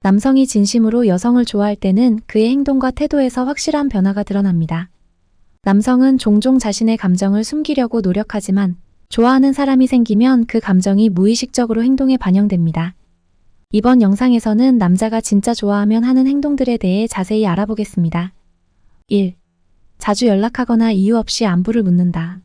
남성이 진심으로 여성을 좋아할 때는 그의 행동과 태도에서 확실한 변화가 드러납니다. 남성은 종종 자신의 감정을 숨기려고 노력하지만 좋아하는 사람이 생기면 그 감정이 무의식적으로 행동에 반영됩니다. 이번 영상에서는 남자가 진짜 좋아하면 하는 행동들에 대해 자세히 알아보겠습니다. 1. 자주 연락하거나 이유 없이 안부를 묻는다.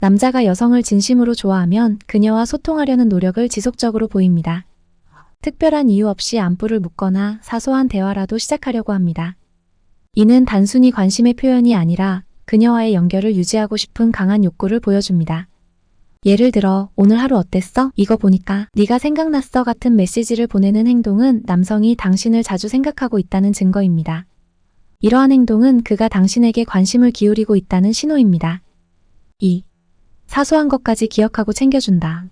남자가 여성을 진심으로 좋아하면 그녀와 소통하려는 노력을 지속적으로 보입니다. 특별한 이유 없이 안부를 묻거나 사소한 대화라도 시작하려고 합니다. 이는 단순히 관심의 표현이 아니라 그녀와의 연결을 유지하고 싶은 강한 욕구를 보여줍니다. 예를 들어 오늘 하루 어땠어? 이거 보니까 네가 생각났어 같은 메시지를 보내는 행동은 남성이 당신을 자주 생각하고 있다는 증거입니다. 이러한 행동은 그가 당신에게 관심을 기울이고 있다는 신호입니다. 2. 사소한 것까지 기억하고 챙겨준다.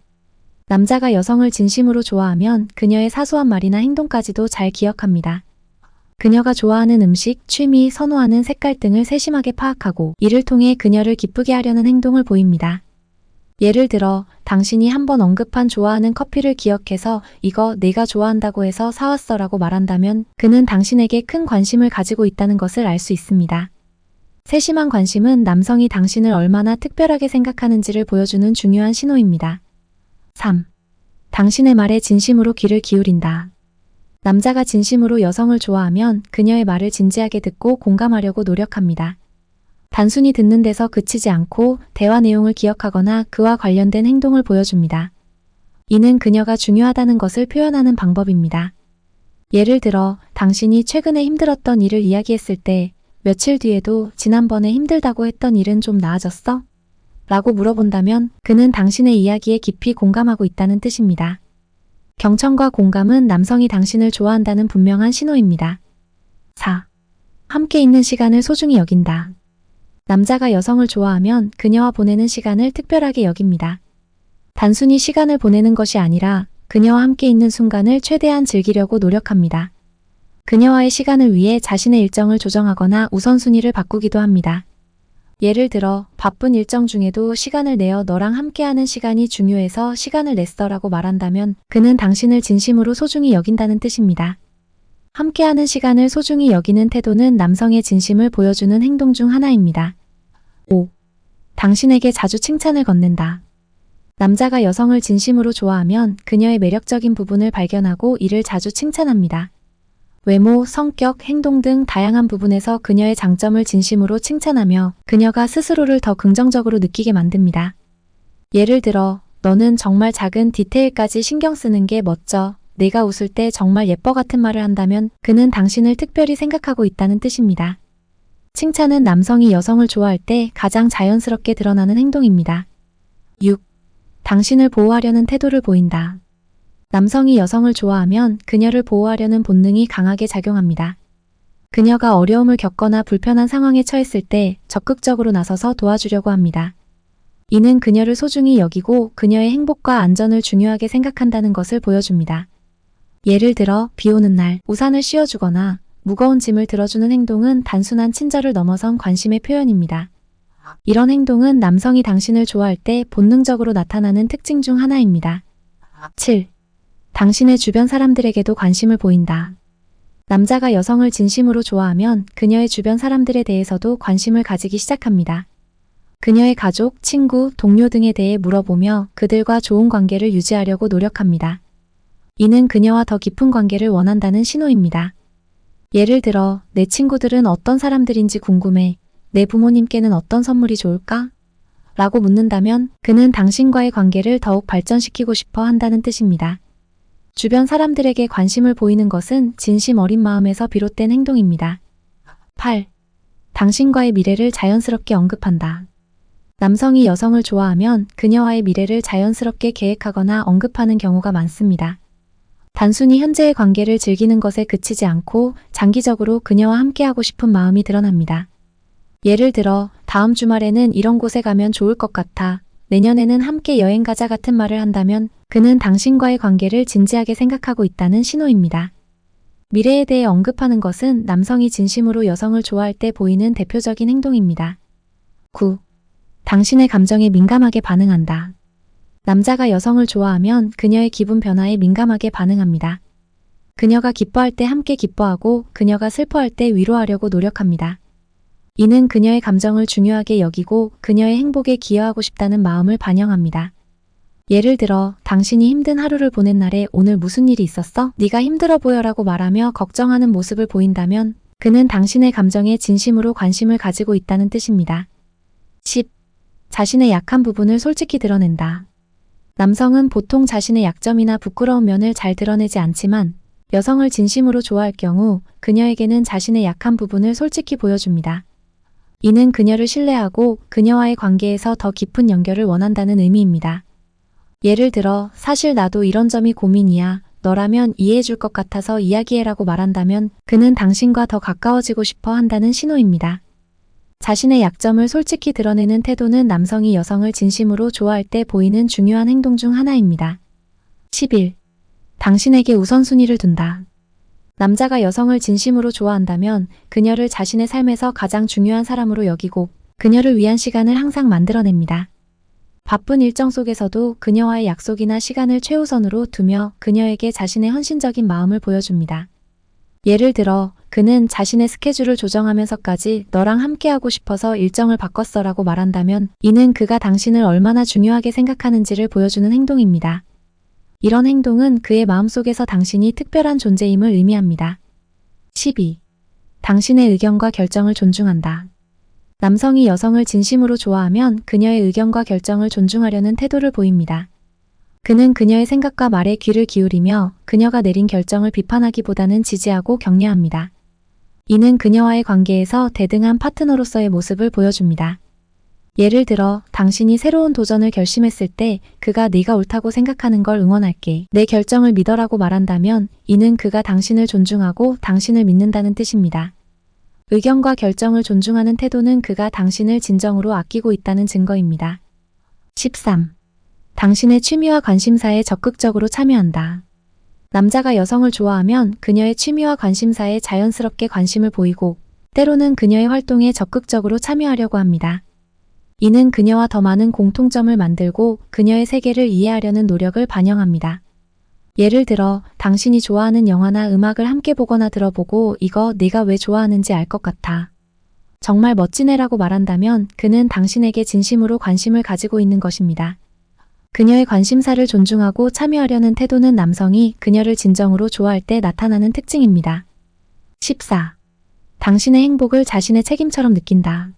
남자가 여성을 진심으로 좋아하면 그녀의 사소한 말이나 행동까지도 잘 기억합니다. 그녀가 좋아하는 음식, 취미, 선호하는 색깔 등을 세심하게 파악하고 이를 통해 그녀를 기쁘게 하려는 행동을 보입니다. 예를 들어 당신이 한 번 언급한 좋아하는 커피를 기억해서 이거 내가 좋아한다고 해서 사왔어 라고 말한다면 그는 당신에게 큰 관심을 가지고 있다는 것을 알 수 있습니다. 세심한 관심은 남성이 당신을 얼마나 특별하게 생각하는지를 보여주는 중요한 신호입니다. 3. 당신의 말에 진심으로 귀를 기울인다. 남자가 진심으로 여성을 좋아하면 그녀의 말을 진지하게 듣고 공감하려고 노력합니다. 단순히 듣는 데서 그치지 않고 대화 내용을 기억하거나 그와 관련된 행동을 보여줍니다. 이는 그녀가 중요하다는 것을 표현하는 방법입니다. 예를 들어, 당신이 최근에 힘들었던 일을 이야기했을 때, 며칠 뒤에도 지난번에 힘들다고 했던 일은 좀 나아졌어? 라고 물어본다면 그는 당신의 이야기에 깊이 공감하고 있다는 뜻입니다. 경청과 공감은 남성이 당신을 좋아한다는 분명한 신호입니다. 4. 함께 있는 시간을 소중히 여긴다. 남자가 여성을 좋아하면 그녀와 보내는 시간을 특별하게 여깁니다. 단순히 시간을 보내는 것이 아니라 그녀와 함께 있는 순간을 최대한 즐기려고 노력합니다. 그녀와의 시간을 위해 자신의 일정을 조정하거나 우선순위를 바꾸기도 합니다. 예를 들어 바쁜 일정 중에도 시간을 내어 너랑 함께하는 시간이 중요해서 시간을 냈어라고 말한다면 그는 당신을 진심으로 소중히 여긴다는 뜻입니다. 함께하는 시간을 소중히 여기는 태도는 남성의 진심을 보여주는 행동 중 하나입니다. 5. 당신에게 자주 칭찬을 건넨다. 남자가 여성을 진심으로 좋아하면 그녀의 매력적인 부분을 발견하고 이를 자주 칭찬합니다. 외모, 성격, 행동 등 다양한 부분에서 그녀의 장점을 진심으로 칭찬하며 그녀가 스스로를 더 긍정적으로 느끼게 만듭니다. 예를 들어, 너는 정말 작은 디테일까지 신경 쓰는 게 멋져. 내가 웃을 때 정말 예뻐 같은 말을 한다면 그는 당신을 특별히 생각하고 있다는 뜻입니다. 칭찬은 남성이 여성을 좋아할 때 가장 자연스럽게 드러나는 행동입니다. 6. 당신을 보호하려는 태도를 보인다. 남성이 여성을 좋아하면 그녀를 보호하려는 본능이 강하게 작용합니다. 그녀가 어려움을 겪거나 불편한 상황에 처했을 때 적극적으로 나서서 도와주려고 합니다. 이는 그녀를 소중히 여기고 그녀의 행복과 안전을 중요하게 생각한다는 것을 보여줍니다. 예를 들어 비 오는 날 우산을 씌워주거나 무거운 짐을 들어주는 행동은 단순한 친절을 넘어선 관심의 표현입니다. 이런 행동은 남성이 당신을 좋아할 때 본능적으로 나타나는 특징 중 하나입니다. 7. 당신의 주변 사람들에게도 관심을 보인다. 남자가 여성을 진심으로 좋아하면 그녀의 주변 사람들에 대해서도 관심을 가지기 시작합니다. 그녀의 가족, 친구, 동료 등에 대해 물어보며 그들과 좋은 관계를 유지하려고 노력합니다. 이는 그녀와 더 깊은 관계를 원한다는 신호입니다. 예를 들어, 내 친구들은 어떤 사람들인지 궁금해. 내 부모님께는 어떤 선물이 좋을까? 라고 묻는다면 그는 당신과의 관계를 더욱 발전시키고 싶어 한다는 뜻입니다. 주변 사람들에게 관심을 보이는 것은 진심 어린 마음에서 비롯된 행동입니다. 8. 당신과의 미래를 자연스럽게 언급한다. 남성이 여성을 좋아하면 그녀와의 미래를 자연스럽게 계획하거나 언급하는 경우가 많습니다. 단순히 현재의 관계를 즐기는 것에 그치지 않고 장기적으로 그녀와 함께하고 싶은 마음이 드러납니다. 예를 들어, 다음 주말에는 이런 곳에 가면 좋을 것 같아. 내년에는 함께 여행 가자 같은 말을 한다면 그는 당신과의 관계를 진지하게 생각하고 있다는 신호입니다. 미래에 대해 언급하는 것은 남성이 진심으로 여성을 좋아할 때 보이는 대표적인 행동입니다. 9. 당신의 감정에 민감하게 반응한다. 남자가 여성을 좋아하면 그녀의 기분 변화에 민감하게 반응합니다. 그녀가 기뻐할 때 함께 기뻐하고 그녀가 슬퍼할 때 위로하려고 노력합니다. 이는 그녀의 감정을 중요하게 여기고 그녀의 행복에 기여하고 싶다는 마음을 반영합니다. 예를 들어 당신이 힘든 하루를 보낸 날에 오늘 무슨 일이 있었어? 네가 힘들어 보여라고 말하며 걱정하는 모습을 보인다면 그는 당신의 감정에 진심으로 관심을 가지고 있다는 뜻입니다. 10. 자신의 약한 부분을 솔직히 드러낸다. 남성은 보통 자신의 약점이나 부끄러운 면을 잘 드러내지 않지만 여성을 진심으로 좋아할 경우 그녀에게는 자신의 약한 부분을 솔직히 보여줍니다. 이는 그녀를 신뢰하고 그녀와의 관계에서 더 깊은 연결을 원한다는 의미입니다. 예를 들어, 사실 나도 이런 점이 고민이야. 너라면 이해해 줄 것 같아서 이야기해라고 말한다면 그는 당신과 더 가까워지고 싶어 한다는 신호입니다. 자신의 약점을 솔직히 드러내는 태도는 남성이 여성을 진심으로 좋아할 때 보이는 중요한 행동 중 하나입니다. 11. 당신에게 우선순위를 둔다. 남자가 여성을 진심으로 좋아한다면 그녀를 자신의 삶에서 가장 중요한 사람으로 여기고 그녀를 위한 시간을 항상 만들어냅니다. 바쁜 일정 속에서도 그녀와의 약속이나 시간을 최우선으로 두며 그녀에게 자신의 헌신적인 마음을 보여줍니다. 예를 들어 그는 자신의 스케줄을 조정하면서까지 너랑 함께하고 싶어서 일정을 바꿨어라고 말한다면 이는 그가 당신을 얼마나 중요하게 생각하는지를 보여주는 행동입니다. 이런 행동은 그의 마음속에서 당신이 특별한 존재임을 의미합니다. 12. 당신의 의견과 결정을 존중한다. 남성이 여성을 진심으로 좋아하면 그녀의 의견과 결정을 존중하려는 태도를 보입니다. 그는 그녀의 생각과 말에 귀를 기울이며 그녀가 내린 결정을 비판하기보다는 지지하고 격려합니다. 이는 그녀와의 관계에서 대등한 파트너로서의 모습을 보여줍니다. 예를 들어 당신이 새로운 도전을 결심했을 때 그가 네가 옳다고 생각하는 걸 응원할게. 내 결정을 믿어라고 말한다면 이는 그가 당신을 존중하고 당신을 믿는다는 뜻입니다. 의견과 결정을 존중하는 태도는 그가 당신을 진정으로 아끼고 있다는 증거입니다. 13. 당신의 취미와 관심사에 적극적으로 참여한다. 남자가 여성을 좋아하면 그녀의 취미와 관심사에 자연스럽게 관심을 보이고 때로는 그녀의 활동에 적극적으로 참여하려고 합니다. 이는 그녀와 더 많은 공통점을 만들고 그녀의 세계를 이해하려는 노력을 반영합니다. 예를 들어 당신이 좋아하는 영화나 음악을 함께 보거나 들어보고 이거 네가 왜 좋아하는지 알 것 같아. 정말 멋진 애라고 말한다면 그는 당신에게 진심으로 관심을 가지고 있는 것입니다. 그녀의 관심사를 존중하고 참여하려는 태도는 남성이 그녀를 진정으로 좋아할 때 나타나는 특징입니다. 14. 당신의 행복을 자신의 책임처럼 느낀다.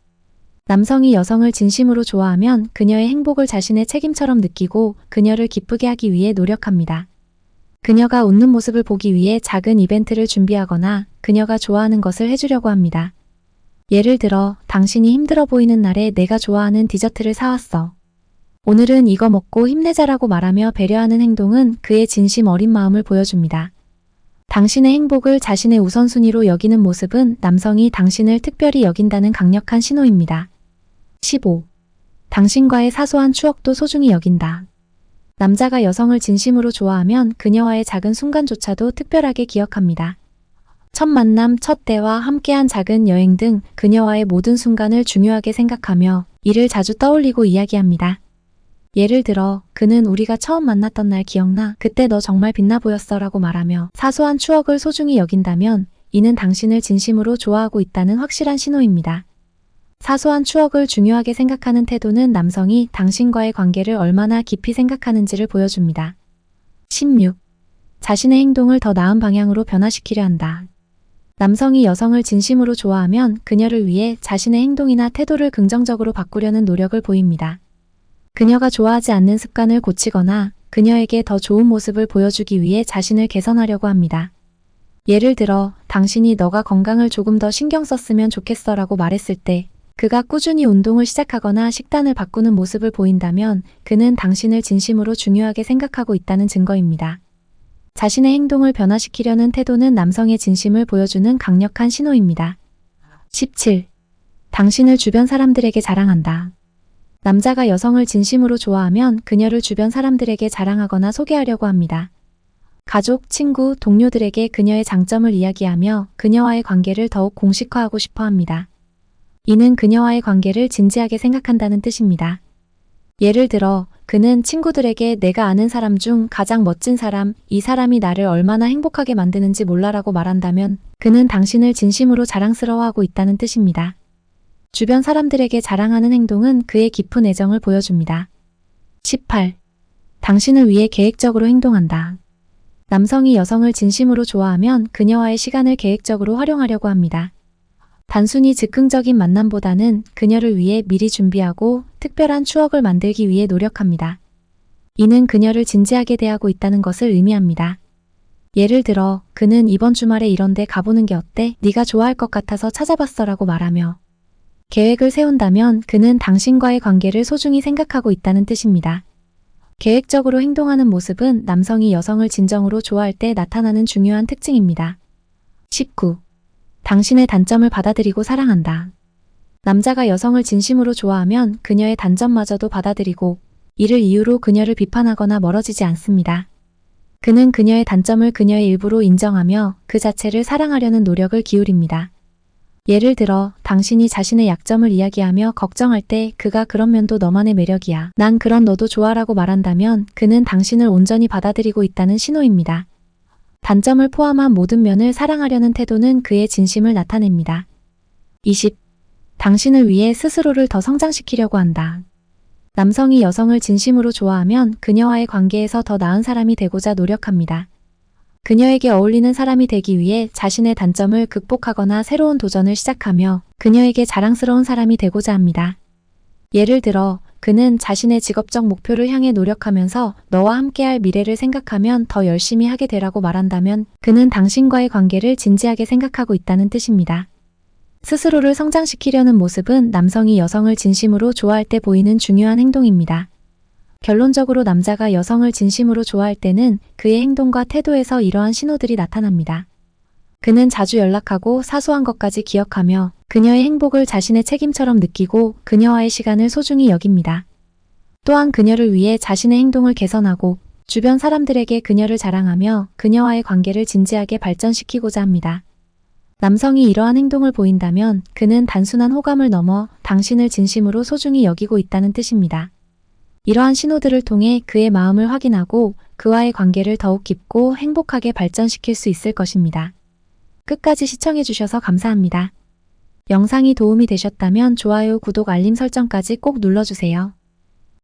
남성이 여성을 진심으로 좋아하면 그녀의 행복을 자신의 책임처럼 느끼고 그녀를 기쁘게 하기 위해 노력합니다. 그녀가 웃는 모습을 보기 위해 작은 이벤트를 준비하거나 그녀가 좋아하는 것을 해주려고 합니다. 예를 들어, 당신이 힘들어 보이는 날에 내가 좋아하는 디저트를 사왔어. 오늘은 이거 먹고 힘내자라고 말하며 배려하는 행동은 그의 진심 어린 마음을 보여줍니다. 당신의 행복을 자신의 우선순위로 여기는 모습은 남성이 당신을 특별히 여긴다는 강력한 신호입니다. 15. 당신과의 사소한 추억도 소중히 여긴다. 남자가 여성을 진심으로 좋아하면 그녀와의 작은 순간조차도 특별하게 기억합니다. 첫 만남, 첫 대화, 함께한 작은 여행 등 그녀와의 모든 순간을 중요하게 생각하며 이를 자주 떠올리고 이야기합니다. 예를 들어, 그는 우리가 처음 만났던 날 기억나? 그때 너 정말 빛나 보였어 라고 말하며 사소한 추억을 소중히 여긴다면 이는 당신을 진심으로 좋아하고 있다는 확실한 신호입니다. 사소한 추억을 중요하게 생각하는 태도는 남성이 당신과의 관계를 얼마나 깊이 생각하는지를 보여줍니다. 16. 자신의 행동을 더 나은 방향으로 변화시키려 한다. 남성이 여성을 진심으로 좋아하면 그녀를 위해 자신의 행동이나 태도를 긍정적으로 바꾸려는 노력을 보입니다. 그녀가 좋아하지 않는 습관을 고치거나 그녀에게 더 좋은 모습을 보여주기 위해 자신을 개선하려고 합니다. 예를 들어, 당신이 너가 건강을 조금 더 신경 썼으면 좋겠어 라고 말했을 때 그가 꾸준히 운동을 시작하거나 식단을 바꾸는 모습을 보인다면 그는 당신을 진심으로 중요하게 생각하고 있다는 증거입니다. 자신의 행동을 변화시키려는 태도는 남성의 진심을 보여주는 강력한 신호입니다. 17. 당신을 주변 사람들에게 자랑한다. 남자가 여성을 진심으로 좋아하면 그녀를 주변 사람들에게 자랑하거나 소개하려고 합니다. 가족, 친구, 동료들에게 그녀의 장점을 이야기하며 그녀와의 관계를 더욱 공식화하고 싶어 합니다. 이는 그녀와의 관계를 진지하게 생각한다는 뜻입니다. 예를 들어 그는 친구들에게 내가 아는 사람 중 가장 멋진 사람, 이 사람이 나를 얼마나 행복하게 만드는지 몰라라고 말한다면 그는 당신을 진심으로 자랑스러워하고 있다는 뜻입니다. 주변 사람들에게 자랑하는 행동은 그의 깊은 애정을 보여줍니다. 18. 당신을 위해 계획적으로 행동한다. 남성이 여성을 진심으로 좋아하면 그녀와의 시간을 계획적으로 활용하려고 합니다. 단순히 즉흥적인 만남보다는 그녀를 위해 미리 준비하고 특별한 추억을 만들기 위해 노력합니다. 이는 그녀를 진지하게 대하고 있다는 것을 의미합니다. 예를 들어 그는 이번 주말에 이런데 가보는 게 어때? 네가 좋아할 것 같아서 찾아봤어라고 말하며 계획을 세운다면 그는 당신과의 관계를 소중히 생각하고 있다는 뜻입니다. 계획적으로 행동하는 모습은 남성이 여성을 진정으로 좋아할 때 나타나는 중요한 특징입니다. 19. 당신의 단점을 받아들이고 사랑한다. 남자가 여성을 진심으로 좋아하면 그녀의 단점마저도 받아들이고 이를 이유로 그녀를 비판하거나 멀어지지 않습니다. 그는 그녀의 단점을 그녀의 일부로 인정하며 그 자체를 사랑하려는 노력을 기울입니다. 예를 들어 당신이 자신의 약점을 이야기하며 걱정할 때 그가 그런 면도 너만의 매력이야. 난 그런 너도 좋아라고 말한다면 그는 당신을 온전히 받아들이고 있다는 신호입니다. 단점을 포함한 모든 면을 사랑하려는 태도는 그의 진심을 나타냅니다. 20. 당신을 위해 스스로를 더 성장시키려고 한다. 남성이 여성을 진심으로 좋아하면 그녀와의 관계에서 더 나은 사람이 되고자 노력합니다. 그녀에게 어울리는 사람이 되기 위해 자신의 단점을 극복하거나 새로운 도전을 시작하며 그녀에게 자랑스러운 사람이 되고자 합니다. 예를 들어 그는 자신의 직업적 목표를 향해 노력하면서 너와 함께할 미래를 생각하면 더 열심히 하게 되라고 말한다면 그는 당신과의 관계를 진지하게 생각하고 있다는 뜻입니다. 스스로를 성장시키려는 모습은 남성이 여성을 진심으로 좋아할 때 보이는 중요한 행동입니다. 결론적으로 남자가 여성을 진심으로 좋아할 때는 그의 행동과 태도에서 이러한 신호들이 나타납니다. 그는 자주 연락하고 사소한 것까지 기억하며 그녀의 행복을 자신의 책임처럼 느끼고 그녀와의 시간을 소중히 여깁니다. 또한 그녀를 위해 자신의 행동을 개선하고 주변 사람들에게 그녀를 자랑하며 그녀와의 관계를 진지하게 발전시키고자 합니다. 남성이 이러한 행동을 보인다면 그는 단순한 호감을 넘어 당신을 진심으로 소중히 여기고 있다는 뜻입니다. 이러한 신호들을 통해 그의 마음을 확인하고 그와의 관계를 더욱 깊고 행복하게 발전시킬 수 있을 것입니다. 끝까지 시청해주셔서 감사합니다. 영상이 도움이 되셨다면 좋아요, 구독, 알림 설정까지 꼭 눌러주세요.